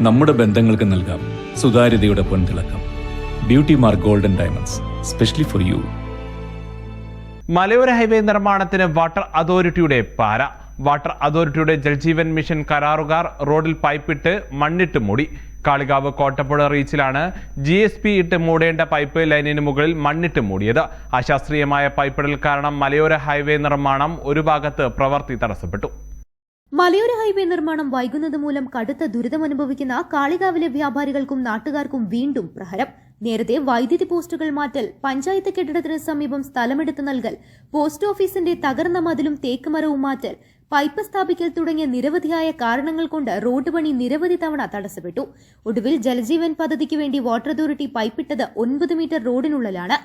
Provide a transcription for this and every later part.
നമ്മുടെ ബന്ധങ്ങൾക്ക് നൽകാം. സുതാര്യതയുടെ പൊൻതിളക്കം. Beauty mark golden diamonds specially for you മലയോര ഹൈവേ നിർമ്മാണത്തിന് വാട്ടർ അതോറിറ്റിയുടെ പാര. വാട്ടർ അതോറിറ്റിയുടെ ജൽജീവൻ മിഷൻ കരാറുകാർ റോഡിൽ പൈപ്പിട്ട് മണ്ണിട്ട് മൂടി. കാളികാവ് കോട്ടപ്പുഴ റീച്ചിലാണ് ജി എസ് പി ഇട്ട് മൂടേണ്ട പൈപ്പ് ലൈനിന് മുകളിൽ മണ്ണിട്ട് മൂടിയത്. അശാസ്ത്രീയമായ പൈപ്പിടൽ കാരണം മലയോര ഹൈവേ നിർമ്മാണം ഒരു ഭാഗത്ത് പ്രവൃത്തി തടസ്സപ്പെട്ടു. മലയോര ഹൈവേ നിർമ്മാണം വൈകുന്നത് മൂലം കടുത്ത ദുരിതമനുഭവിക്കുന്ന കാളികാവിലെ വ്യാപാരികൾക്കും നാട്ടുകാർക്കും വീണ്ടും പ്രഹരം. നേരത്തെ വൈദ്യുതി പോസ്റ്റുകൾ മാറ്റൽ പഞ്ചായത്ത് കെട്ടിടത്തിന് സമീപം സ്ഥലമെടുത്ത് നൽകൽ പോസ്റ്റ് ഓഫീസിന്റെ തകർന്ന മതിലും തേക്ക് മരവും മാറ്റൽ പൈപ്പ് സ്ഥാപിക്കൽ തുടങ്ങിയ നിരവധിയായ കാരണങ്ങൾ കൊണ്ട് റോഡ് പണി നിരവധി തവണ തടസ്സപ്പെട്ടു. ഒടുവിൽ ജലജീവൻ പദ്ധതിക്ക് വേണ്ടി വാട്ടർ അതോറിറ്റി പൈപ്പിട്ടത് ഒൻപത് മീറ്റർ റോഡിനുള്ളിലാണ്.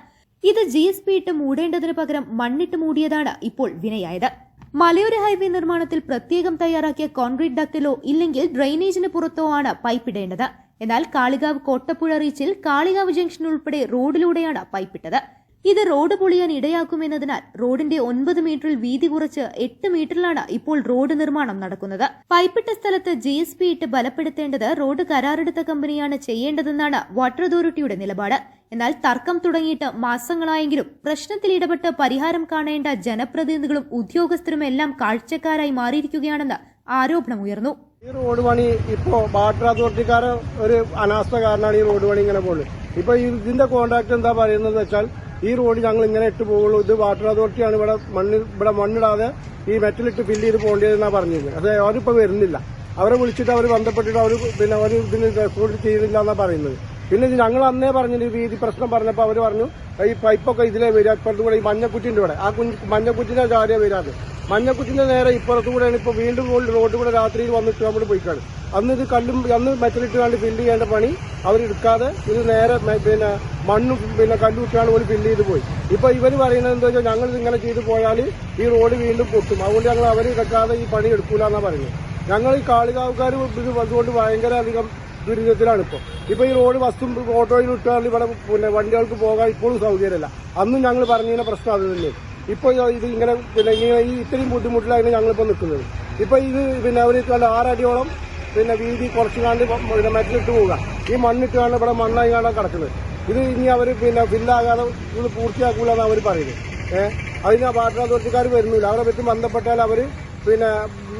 ഇത് ജി എസ് പി ഇട്ട് മൂടേണ്ടതിന് പകരം മണ്ണിട്ട് മൂടിയതാണ് ഇപ്പോൾ വിനയായത്. മലയോര ഹൈവേ നിർമ്മാണത്തിൽ പ്രത്യേകം തയ്യാറാക്കിയ കോൺക്രീറ്റ് ഡക്റ്റിലോ ഇല്ലെങ്കിൽ ഡ്രെയിനേജിന് പുറത്തോ ആണ് പൈപ്പ് ഇടേണ്ടത് എന്നാൽ കാളികാവ് കോട്ടപ്പുഴ റീച്ചിൽ കാളികാവ് ജംഗ്ഷൻ ഉൾപ്പെടെ റോഡിലൂടെയാണ് പൈപ്പിട്ടത്. ഇത് റോഡ് പൊളിയാൻ ഇടയാക്കുമെന്നതിനാൽ റോഡിന്റെ ഒൻപത് മീറ്ററിൽ വീതി കുറച്ച് എട്ട് മീറ്ററിലാണ് ഇപ്പോൾ റോഡ് നിർമ്മാണം നടക്കുന്നത്. പൈപ്പിട്ട സ്ഥലത്ത് ജി എസ് പി ഇട്ട് ബലപ്പെടുത്തേണ്ടത് റോഡ് കരാറെടുത്ത കമ്പനിയാണ് ചെയ്യേണ്ടതെന്നാണ് വാട്ടർ അതോറിറ്റിയുടെ നിലപാട്. എന്നാൽ തർക്കം തുടങ്ങിയിട്ട് മാസങ്ങളായെങ്കിലും പ്രശ്നത്തിൽ ഇടപെട്ട് പരിഹാരം കാണേണ്ട ജനപ്രതിനിധികളും ഉദ്യോഗസ്ഥരും എല്ലാം കാഴ്ചക്കാരായി മാറിയിരിക്കുകയാണെന്ന് ആരോപണമുയർന്നു ഈ റോഡ് പണി ഇപ്പോ വാട്ടർ അതോറിറ്റിക്കാരെ ഒരു അനാസ്ഥ കാരണമാണ് ഈ റോഡ് പണി ഇങ്ങനെ പോകുന്നത് ഇപ്പൊ ഇതിന്റെ കോൺട്രാക്ട് എന്താ പറയുന്നത് വെച്ചാൽ ഈ റോഡ് ഞങ്ങൾ ഇങ്ങനെ ഇട്ട് പോകുള്ളൂ. ഇത് വാട്ടർ അതോറിറ്റിയാണ് ഇവിടെ മണ്ണ് ഇവിടെ മണ്ണിടാതെ ഈ മെറ്റലിട്ട് ഫില്ല് ചെയ്ത് പോകേണ്ടതെന്നാണ് പറഞ്ഞത്. അത് അവരിപ്പോ വരുന്നില്ല. അവരെ വിളിച്ചിട്ട് അവർ ബന്ധപ്പെട്ടിട്ട് അവർ പിന്നെ അവർ ഇതിന് റെസ്പോണ്ട് ചെയ്യുന്നില്ല എന്നാണ് പറയുന്നത്. പിന്നെ ഞങ്ങൾ അന്നേ പറഞ്ഞു ഈ വീതി പ്രശ്നം പറഞ്ഞപ്പോൾ അവർ പറഞ്ഞു ഈ പൈപ്പൊക്കെ ഇതിലേ വരിക ഇപ്പുറത്ത് കൂടെ ഈ മഞ്ഞക്കുറ്റിന്റെ ഇവിടെ. ആ കുഞ്ഞ് മഞ്ഞക്കുറ്റിന്റെ ചാരിയ വരാതെ. മഞ്ഞക്കുറ്റിന്റെ നേരെ ഇപ്പുറത്ത് കൂടെയാണ് ഇപ്പൊ വീണ്ടും റോഡ് കൂടെ രാത്രിയിൽ വന്നിട്ട് നമ്മൾ പോയിക്കാണ്. അന്ന് ഇത് കല്ലും അന്ന് മെറ്റലിട്ട് കണ്ട് ഫില്ല് ചെയ്യേണ്ട പണി അവരെടുക്കാതെ ഇത് നേരെ പിന്നെ മണ്ണും പിന്നെ കല്ലുട്ടിയാണ് പോലും ഫില്ല് ചെയ്ത് പോയി. ഇപ്പൊ ഇവർ പറയുന്നത് എന്താ വെച്ചാൽ ഞങ്ങൾ ഇങ്ങനെ ചെയ്തു പോയാൽ ഈ റോഡ് വീണ്ടും പൊട്ടും. അതുകൊണ്ട് ഞങ്ങൾ അവർ എടുക്കാതെ ഈ പണി എടുക്കൂല എന്നാ പറയുന്നത്. ഞങ്ങൾ ഈ കാളികാവുകാർ ഇത് അതുകൊണ്ട് ഭയങ്കര അധികം ദുരിതത്തിലാണ് ഇപ്പോൾ ഇപ്പൊ ഈ റോഡ് ബസ്സും ഓട്ടോയിൽ ഇട്ടാൽ ഇവിടെ പിന്നെ വണ്ടികൾക്ക് പോകാൻ ഇപ്പോഴും സൗകര്യമല്ല. അന്നും ഞങ്ങൾ പറഞ്ഞതിന് പ്രശ്നം അത് തന്നെ ഇപ്പൊ ഇത് ഇങ്ങനെ പിന്നെ ഇങ്ങനെ ഈ ഇത്രയും ബുദ്ധിമുട്ടിലാണ് ഞങ്ങളിപ്പോൾ നിൽക്കുന്നത്. ഇപ്പൊ ഇത് പിന്നെ അവർ ആറടിയോളം പിന്നെ വീതി കുറച്ച് കാണ്ട് പിന്നെ മെറ്റലിട്ട് പോവുക. ഈ മണ്ണിട്ട് കാണാൻ ഇവിടെ മണ്ണായി കാണാൻ കിടക്കുന്നത് ഇത് ഇനി അവർ പിന്നെ ഫില്ലാകാതെ ഇത് പൂർത്തിയാക്കൂല എന്നാണ് അവർ പറയുന്നത് ഏഹ് അതിന് വാട്ടർ അതോറിറ്റിക്കാർ വരുന്നില്ല. അവരെ പറ്റി ബന്ധപ്പെട്ടാൽ അവർ പിന്നെ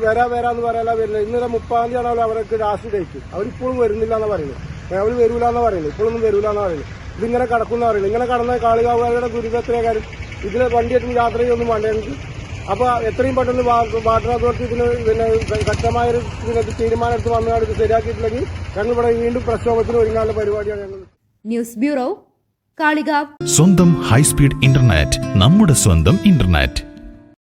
വരാ വരാന്ന് പറയാനാ വരുന്നത് ഇന്നലെ മുപ്പാം തീയതിയാണല്ലോ അവർക്ക് ലാസ്റ്റ് ഡേറ്റ് അവരിപ്പോഴും വരുന്നില്ല എന്ന് പറയുന്നത് അവർ വരൂല എന്ന് പറയുന്നത് ഇപ്പോഴൊന്നും വരൂല എന്ന് പറയുന്നത് ഇതിങ്ങനെ കിടക്കുന്ന പറയുന്നത് ഇങ്ങനെ കടന്ന കാളികാവുകാരുടെ ദുരിതത്തിലേക്കാരും ഇതിലെ വണ്ടിയെത്തുന്ന യാത്ര ചെയ്യൊന്നും വേണ്ട. എനിക്ക് അപ്പൊ എത്രയും പെട്ടെന്ന് വാട്ടർ അതോറിറ്റി ഇതിന് പിന്നെ ശക്തമായൊരു ഇതിനൊക്കെ തീരുമാനം എടുത്ത് വന്നാൽ ഇത് ശരിയാക്കിയിട്ടില്ലെങ്കിൽ ഞങ്ങൾ ഇവിടെ വീണ്ടും പ്രക്ഷോഭത്തിന് ഒരുങ്ങാനുള്ള പരിപാടിയാണ് ഞങ്ങൾ. News bureau Kalikavu. സ്വന്തം ഹൈസ്പീഡ് ഇന്റർനെറ്റ് നമ്മുടെ സ്വന്തം ഇന്റർനെറ്റ്.